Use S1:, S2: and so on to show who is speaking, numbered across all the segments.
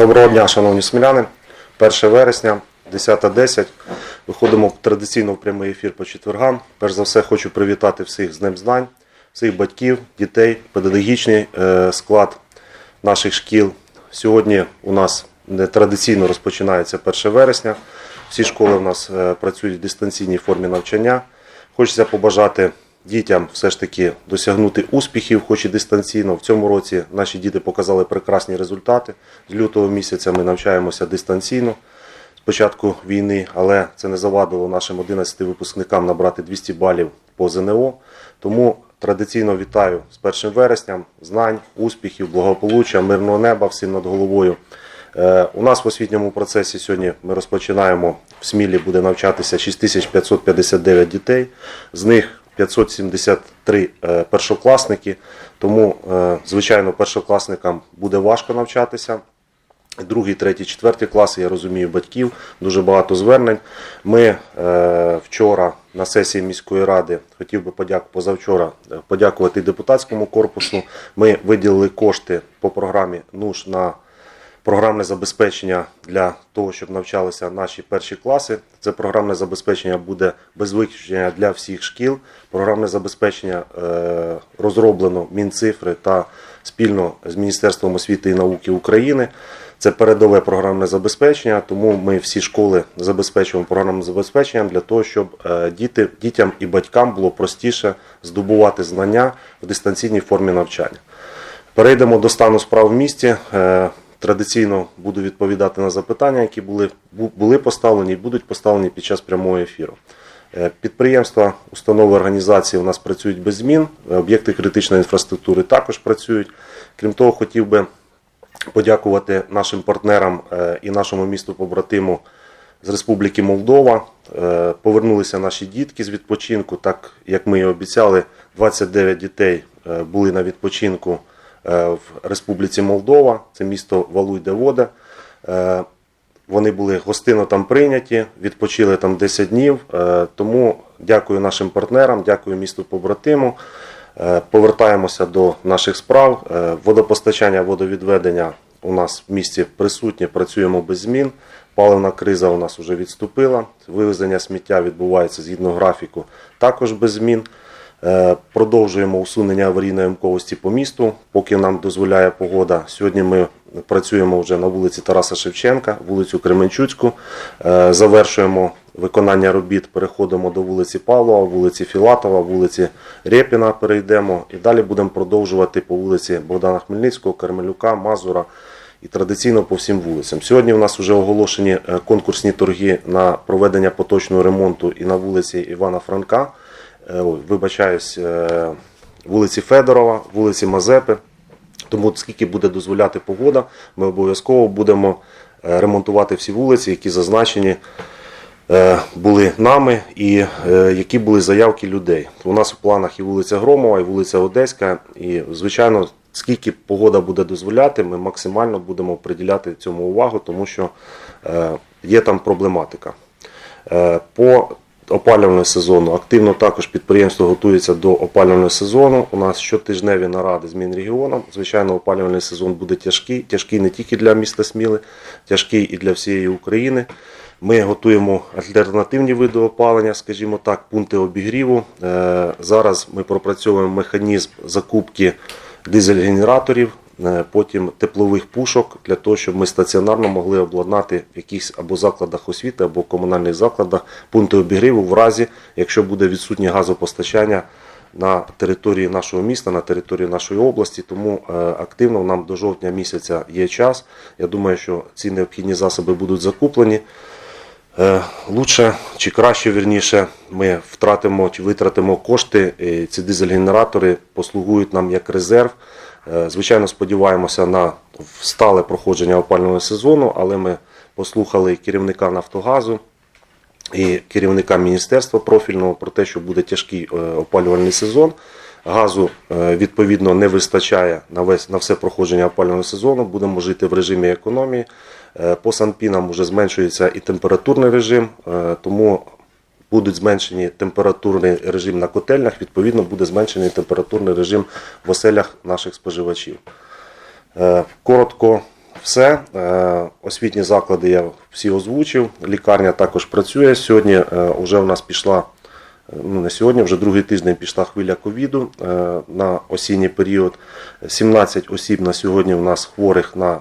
S1: Доброго дня, шановні сміляни. 1 вересня, 10.10. Виходимо традиційно в прямий ефір по четвергам. Перш за все, хочу привітати всіх з Днем знань, всіх батьків, дітей, педагогічний е, склад наших шкіл. Сьогодні у нас не традиційно розпочинається 1 вересня. Всі школи у нас е, працюють в дистанційній формі навчання. Хочеться побажати дітям все ж таки досягнути успіхів, хоч і дистанційно. В цьому році наші діти показали прекрасні результати. З лютого місяця ми навчаємося дистанційно з початку війни, але це не завадило нашим 11 випускникам набрати 200 балів по ЗНО. Тому традиційно вітаю з 1 вересням, знань, успіхів, благополуччя, мирного неба всім над головою. Е, У нас в освітньому процесі сьогодні ми розпочинаємо в Смілі буде навчатися 6559 дітей, з них 573 е, першокласники. Тому, е, звичайно, першокласникам буде важко навчатися. Другий, третій, четвертий класи, я розумію, батьків, дуже багато звернень. Ми е, вчора на сесії міської ради хотів би подяку позавчора подякувати депутатському корпусу. Ми виділили кошти по програмі НУШ на програмне забезпечення для того, щоб навчалися наші перші класи. Це програмне забезпечення буде без виключення для всіх шкіл. Програмне забезпечення е, розроблено Мінцифри та спільно з Міністерством освіти і науки України. Це передове програмне забезпечення, тому ми всі школи забезпечуємо програмним забезпеченням для того, щоб е, діти, дітям і батькам було простіше здобувати знання в дистанційній формі навчання. Перейдемо до стану справ в місті. Традиційно буду відповідати на запитання, які були, були поставлені і будуть поставлені під час прямого ефіру. Е, Підприємства, установи організації у нас працюють без змін. Е, Об'єкти критичної інфраструктури також працюють. Крім того, хотів би подякувати нашим партнерам е, і нашому місту побратиму з Республіки Молдова. Повернулися наші дітки з відпочинку, так як ми і обіцяли. 29 дітей були на відпочинку в Республіці Молдова. Це місто Валуй-де-Вода. Е, Вони були гостинно там прийняті, відпочили там 10 днів. Е, Тому дякую нашим партнерам, дякую місту побратиму. Е, Повертаємося до наших справ. Е, Водопостачання, водовідведення у нас в місті присутнє, працюємо без змін. Паливна криза у нас вже відступила. Вивезення сміття відбувається згідно графіку, також без змін. Е, Продовжуємо усунення аварійної ямковості по місту, поки нам дозволяє погода. Сьогодні ми працюємо вже на вулиці Тараса Шевченка, вулицю Кременчуцьку. Е, Завершуємо виконання робіт, переходимо до вулиці Павлова, вулиці Філатова, вулиці Рєпіна перейдемо і далі будемо продовжувати по вулиці Богдана Хмельницького, Кармелюка, Мазура і традиційно по всім вулицям. Сьогодні у нас вже оголошені е, конкурсні торги на проведення поточного ремонту і на вулиці Івана Франка. Е, Вибачаюсь, е, вулиці Федорова, вулиці Мазепи. Тому скільки буде дозволяти погода, ми обов'язково будемо е, ремонтувати всі вулиці, які зазначені були нами і які були заявки людей. У нас в планах і вулиця Громова, і вулиця Одеська. І, звичайно, скільки погода буде дозволяти, ми максимально будемо приділяти цьому увагу, тому що є там проблематика. По опалювального сезону активно також підприємство готується до опалювального сезону. У нас щотижневі наради з Мінрегіоном. Звичайно, опалювальний сезон буде тяжкий, тяжкий не тільки для міста Сміли, тяжкий і для всієї України. Ми готуємо альтернативні види опалення, скажімо так, пункти обігріву. Е, Зараз ми пропрацьовуємо механізм закупки дизель-генераторів, потім теплових пушок для того, щоб ми стаціонарно могли обладнати в якихось або закладах освіти, або комунальних закладах пункти обігріву в разі, якщо буде відсутнє газопостачання на території нашого міста, на території нашої області. Тому е, активно нам до жовтня місяця є час. Я думаю, що ці необхідні засоби будуть закуплені. Е, Лучше чи краще, вірніше, ми втратимо чи витратимо кошти. Ці дизель-генератори послугують нам як резерв. Е, Звичайно, сподіваємося на стале проходження опалювального сезону, але ми послухали керівника Нафтогазу і керівника міністерства профільного про те, що буде тяжкий е, опалювальний сезон. Газу відповідно не вистачає на весь на все проходження опалювального сезону. Будемо жити в режимі економії. Е, По санпінам вже зменшується і температурний режим, е, тому будуть зменшені температурний режим на котельнях. Відповідно, буде зменшений температурний режим в оселях наших споживачів. Е, Коротко все. Освітні заклади я всі озвучив. Лікарня також працює. Сьогодні вже в нас пішла, ну не сьогодні, вже другий тиждень пішла хвиля ковіду на осінній період. 17 осіб на сьогодні у нас хворих на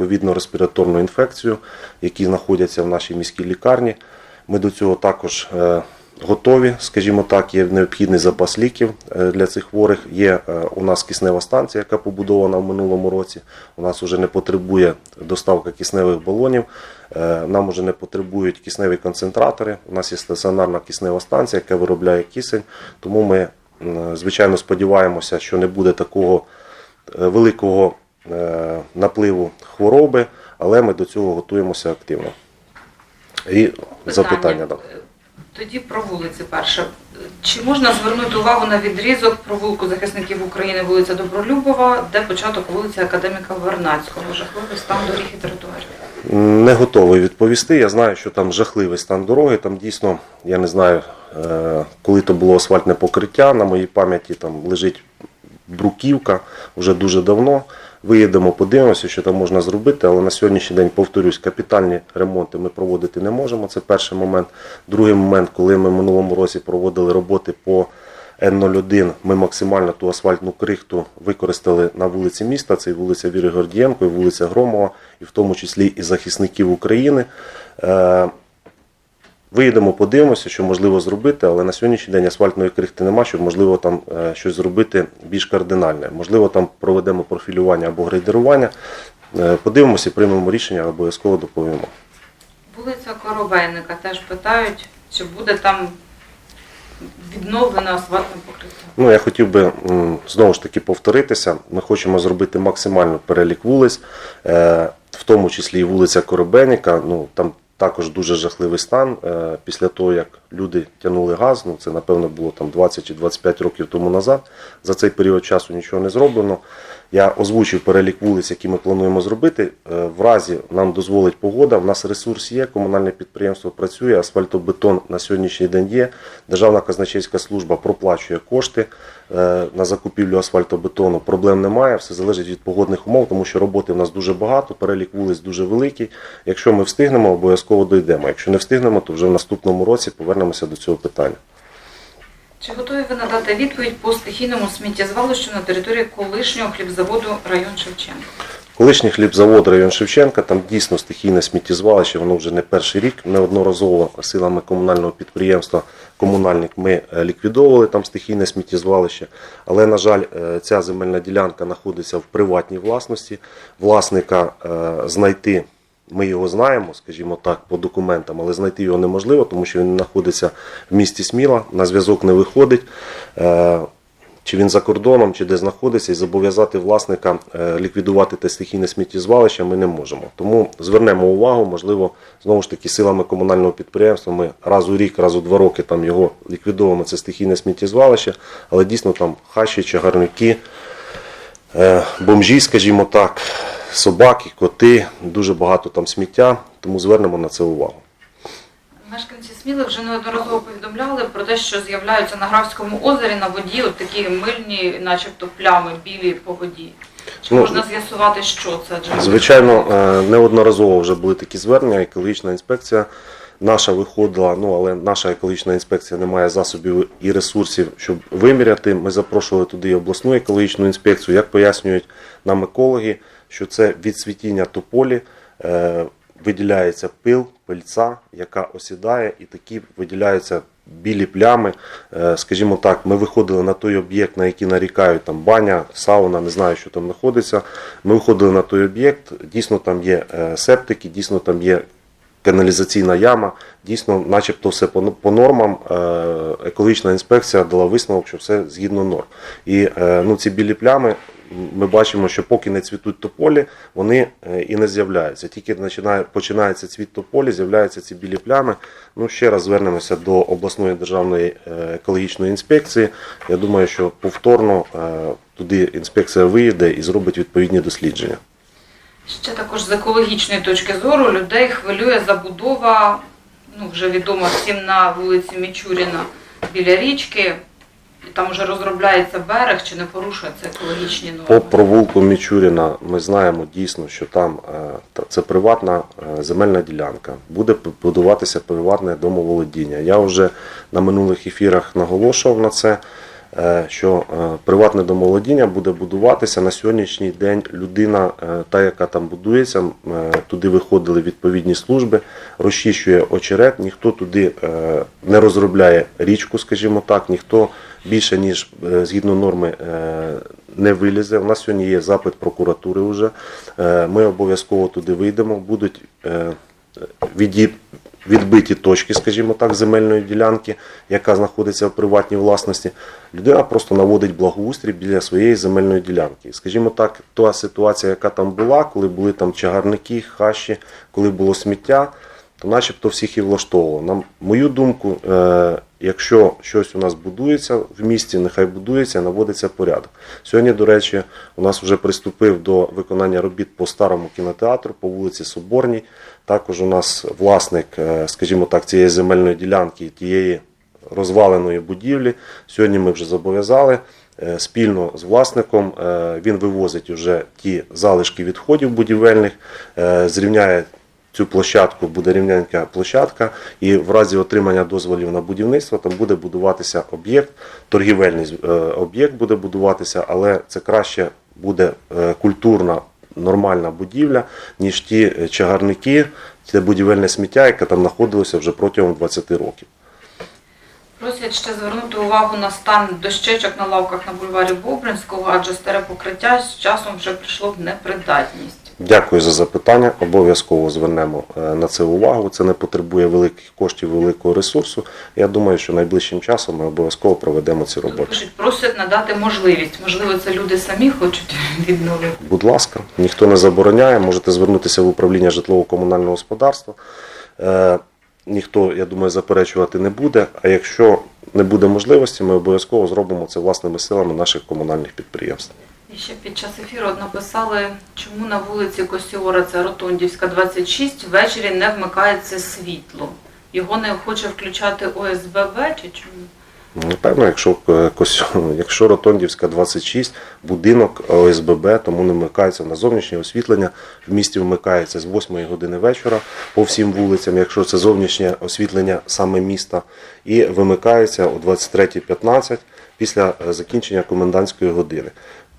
S1: ковідно-респіраторну інфекцію, які знаходяться в нашій міській лікарні. Ми до цього також е, готові, скажімо так, є необхідний запас ліків е, для цих хворих. Є е, у нас киснева станція, яка побудована в минулому році. У нас вже не потребує доставка кисневих балонів. Нам вже не потребують кисневі концентратори. У нас є стаціонарна киснева станція, яка виробляє кисень. Тому ми, звичайно, сподіваємося, що не буде такого великого напливу хвороби, але ми до цього готуємося активно. І запитання. Да.
S2: Тоді про вулиці перше. Чи можна звернути увагу на відрізок провулку захисників України вулиця Добролюбова, де початок вулиці Академіка Вернацького, жахливий стан доріг і тротуарів?
S1: Не готовий відповісти. Я знаю, що там жахливий стан дороги. Там дійсно, я не знаю, е, коли то було асфальтне покриття. На моїй пам'яті там лежить бруківка вже дуже давно. Виїдемо, подивимося, що там можна зробити, але на сьогоднішній день, повторюсь, капітальні ремонти ми проводити не можемо. Це перший момент. Другий момент, коли ми в минулому році проводили роботи по Н01, ми максимально ту асфальтну крихту використали на вулиці міста. Це і вулиця Віри Гордієнко, і вулиця Громова, і в тому числі і захисників України. Виїдемо, подивимося, що можливо зробити, але на сьогоднішній день асфальтної крихти нема, щоб можливо там е, щось зробити більш кардинальне. Можливо, там проведемо профілювання або грейдерування. Е, Подивимося приймемо рішення, обов'язково доповімо.
S2: Вулиця Коровейника теж питають, чи буде там відновлено асфальтне покриття.
S1: Ну, я хотів би знову ж таки повторитися. Ми хочемо зробити максимально перелік вулиць, е, в тому числі і вулиця Коробейника. Ну там також дуже жахливий стан. Е, Після того, як люди тягнули газ, ну це напевно було там 20 чи 25 років тому назад. За цей період часу нічого не зроблено. Я озвучив перелік вулиць, які ми плануємо зробити. Е, В разі нам дозволить погода. В нас ресурс є, комунальне підприємство працює, асфальтобетон на сьогоднішній день є. Державна казначейська служба проплачує кошти е, на закупівлю асфальтобетону. Проблем немає, все залежить від погодних умов, тому що роботи в нас дуже багато, перелік вулиць дуже великий. Якщо ми встигнемо, обов'язково дійдемо. Якщо не встигнемо, то вже в наступному році повернемося до цього питання.
S2: Чи готові ви надати відповідь по стихійному сміттєзвалищу на території колишнього хлібзаводу район Шевченка?
S1: Колишній хлібзавод район Шевченка, там дійсно стихійне сміттєзвалище, воно вже не перший рік. Неодноразово силами комунального підприємства комунальник ми е, ліквідовували там стихійне сміттєзвалище. Але, на жаль, е, ця земельна ділянка знаходиться в приватній власності. Власника е, знайти. Ми його знаємо, скажімо так, по документам, але знайти його неможливо, тому що він знаходиться в місті Сміла, на зв'язок не виходить. Е, чи він за кордоном, чи де знаходиться, і зобов'язати власника е, ліквідувати те стихійне сміттєзвалище ми не можемо. Тому звернемо увагу, можливо, знову ж таки, силами комунального підприємства ми раз у рік, раз у два роки там його ліквідовуємо, це стихійне сміттєзвалище, але дійсно там хащі, чагарники, е, бомжі, скажімо так, собаки, коти, дуже багато там сміття, тому звернемо на це увагу.
S2: Мешканці Сміли вже неодноразово повідомляли про те, що з'являються на Графському озері на воді от такі мильні, начебто плями білі по воді. Чи
S1: Ну,
S2: можна з'ясувати, що це Адже
S1: Звичайно, е, неодноразово вже були такі звернення. Екологічна інспекція наша виходила, ну але наша екологічна інспекція не має засобів і ресурсів, щоб виміряти. Ми запрошували туди і обласну екологічну інспекцію. Як пояснюють нам екологи, що це від світіння тополі е, виділяється пил, пильця, яка осідає, і такі виділяються білі плями. Е, Скажімо так, ми виходили на той об'єкт, на який нарікають там баня, сауна, не знаю, що там знаходиться. Ми виходили на той об'єкт. Дійсно, там є е, септики, дійсно там є каналізаційна яма. Дійсно, начебто, все по, нормам. Екологічна інспекція дала висновок, що все згідно норм. І ну, ці білі плями. Ми бачимо, що поки не цвітуть тополі, вони е, і не з'являються. Тільки починає, починається цвіт тополі, з'являються ці білі плями. Ну, ще раз звернемося до обласної державної е, екологічної інспекції. Я думаю, що повторно е, туди інспекція виїде і зробить відповідні дослідження.
S2: Ще також з екологічної точки зору людей хвилює забудова, ну вже відомо всім на вулиці Мічуріна біля річки. Там вже розробляється берег, чи не порушується екологічні
S1: По провулку Мічуріна ми знаємо дійсно, що там е, це приватна е, земельна ділянка. Буде будуватися приватне домоволодіння. Я вже на минулих ефірах наголошував на це, е, що приватне домоволодіння буде будуватися на сьогоднішній день. Людина, та яка там будується, туди виходили відповідні служби, розчищує очерет, ніхто туди не розробляє річку, скажімо так, ніхто більше ніж е, згідно норми е, не вилізе. У нас сьогодні є запит прокуратури вже. Е, Ми обов'язково туди вийдемо. Будуть відбиті точки, скажімо так, земельної ділянки, яка знаходиться в приватній власності. Людина просто наводить благоустрій біля своєї земельної ділянки. Скажімо так, та ситуація, яка там була, коли були там чагарники, хащі, коли було сміття, то начебто всіх і влаштовувало. На мою думку, е, якщо щось у нас будується в місті, нехай будується, наводиться порядок. Сьогодні, до речі, у нас вже приступив до виконання робіт по старому кінотеатру по вулиці Соборній. Також у нас власник, е, скажімо так, цієї земельної ділянки, тієї розваленої будівлі. Сьогодні ми вже зобов'язали е, спільно з власником. Він вивозить вже ті залишки відходів будівельних, зрівняє цю площадку, буде рівненька площадка, і в разі отримання дозволів на будівництво там буде будуватися об'єкт, торгівельний е, об'єкт буде будуватися, але це краще буде е, культурна. Нормальна будівля, ніж ті е, чагарники, те будівельне сміття, яке там знаходилося вже протягом 20 років.
S2: Просять ще звернути увагу на стан дощечок на лавках на бульварі Бобринського, адже старе покриття з часом вже прийшло в непридатність.
S1: Дякую за запитання. Обов'язково звернемо е, на це увагу. Це не потребує великих коштів, великого ресурсу. Я думаю, що найближчим часом ми обов'язково проведемо ці роботи.
S2: просять надати можливість. Можливо, це люди самі хочуть відновити.
S1: Будь ласка, ніхто не забороняє. Можете звернутися в управління житлово-комунального господарства. Е, ніхто, я думаю, заперечувати не буде. А якщо не буде можливості, ми обов'язково зробимо це власними силами наших комунальних підприємств.
S2: І ще під час ефіру написали, чому на вулиці Косіора, це Ротондівська, 26, ввечері не вмикається світло. Його не хоче включати ОСББ чи чому?
S1: Напевно, якщо, е, якщо Ротондівська 26, будинок ОСББ, тому не вмикається на зовнішнє освітлення. В місті вмикається з 8 години вечора по всім вулицям, якщо це зовнішнє освітлення саме міста, і вимикається о 23.15 після е, закінчення комендантської години.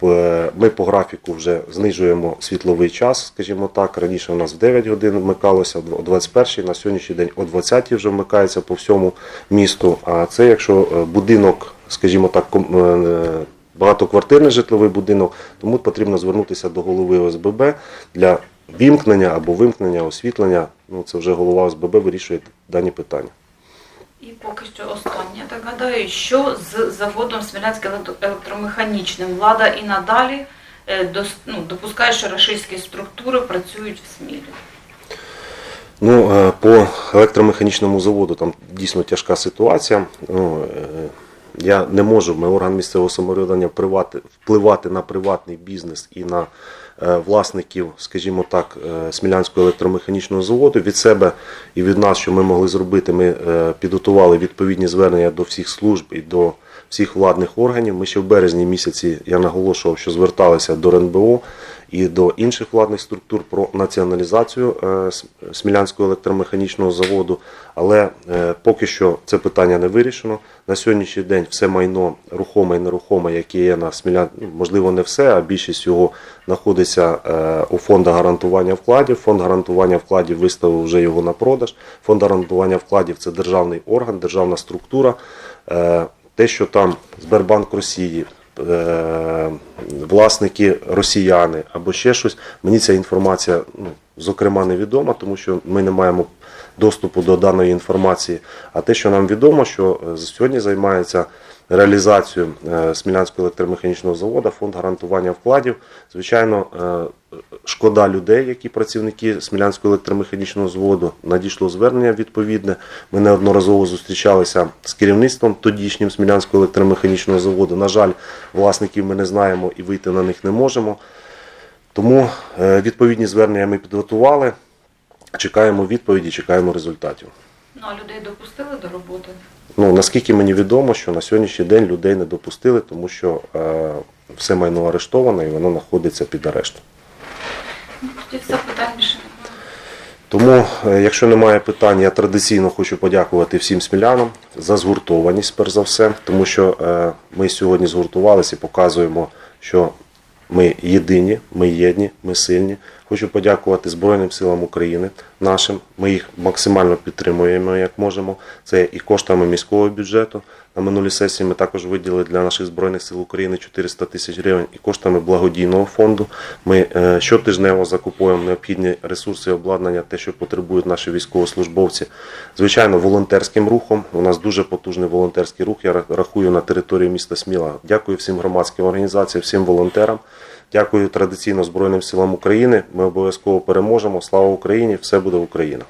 S1: П- Ми по графіку вже знижуємо світловий час, скажімо так. Раніше у нас в 9 годин вмикалося, о 21 на сьогоднішній день о 20 вже вмикається по всьому місту. А це якщо е, будинок, скажімо так, е, багатоквартирний житловий будинок, тому потрібно звернутися до голови ОСББ для вімкнення або вимкнення освітлення. Ну це вже голова ОСББ вирішує дані питання.
S2: І поки що останнє. Так гадаю, що з заводом Смілянське електромеханічним влада і надалі е, ну, допускає, що рашистські структури працюють в Смілі.
S1: Ну, е, по електромеханічному заводу там дійсно тяжка ситуація. Ну, е, я не можу, ми орган місцевого самоврядування впливати, на приватний бізнес і на власників, скажімо так, е, Смілянського електромеханічного заводу. Від себе і від нас, що ми могли зробити, ми е, підготували відповідні звернення до всіх служб і до всіх владних органів. Ми ще в березні місяці я наголошував, що зверталися до РНБО і до інших владних структур про націоналізацію е, Смілянського електромеханічного заводу. Але е, поки що це питання не вирішено. На сьогоднішній день все майно рухоме і нерухоме, яке є на Смілян, ну, можливо, не все, а більшість його знаходиться е, у фонду гарантування вкладів. Фонд гарантування вкладів виставив вже його на продаж. Фонд гарантування вкладів це державний орган, державна структура. Те, що там Сбербанк Росії, власники росіяни або ще щось, мені ця інформація ну, зокрема невідома, тому що ми не маємо доступу до даної інформації. А те, що нам відомо, що е, сьогодні займається реалізацією е, Смілянського електромеханічного заводу, фонд гарантування вкладів. Звичайно, е, шкода людей, які працівники Смілянського електромеханічного заводу, надійшло звернення відповідне. Ми неодноразово зустрічалися з керівництвом тодішнім Смілянського електромеханічного заводу. На жаль, власників ми не знаємо і вийти на них не можемо. Тому е, відповідні звернення ми підготували. Чекаємо відповіді, чекаємо результатів.
S2: Ну а людей допустили до роботи.
S1: Ну, наскільки мені відомо, що на сьогоднішній день людей не допустили, тому що е, все майно арештовано і воно знаходиться під арештом.
S2: Більше.
S1: Тому, е, якщо немає питань, я традиційно хочу подякувати всім смілянам за згуртованість, перш за все, тому що е, ми сьогодні згуртувалися і показуємо, що ми єдині, ми єдні, ми сильні. Хочу подякувати Збройним силам України нашим. Ми їх максимально підтримуємо, як можемо. Це і коштами міського бюджету. На минулій сесії ми також виділили для наших збройних сил України 400 тисяч гривень і коштами благодійного фонду. Ми е, щотижнево закуповуємо необхідні ресурси обладнання, те, що потребують наші військовослужбовці. Звичайно, волонтерським рухом. У нас дуже потужний волонтерський рух. Я рахую на території міста Сміла. Дякую всім громадським організаціям, всім волонтерам. Дякую традиційно Збройним силам України. Ми обов'язково переможемо. Слава Україні! Все буде Україна!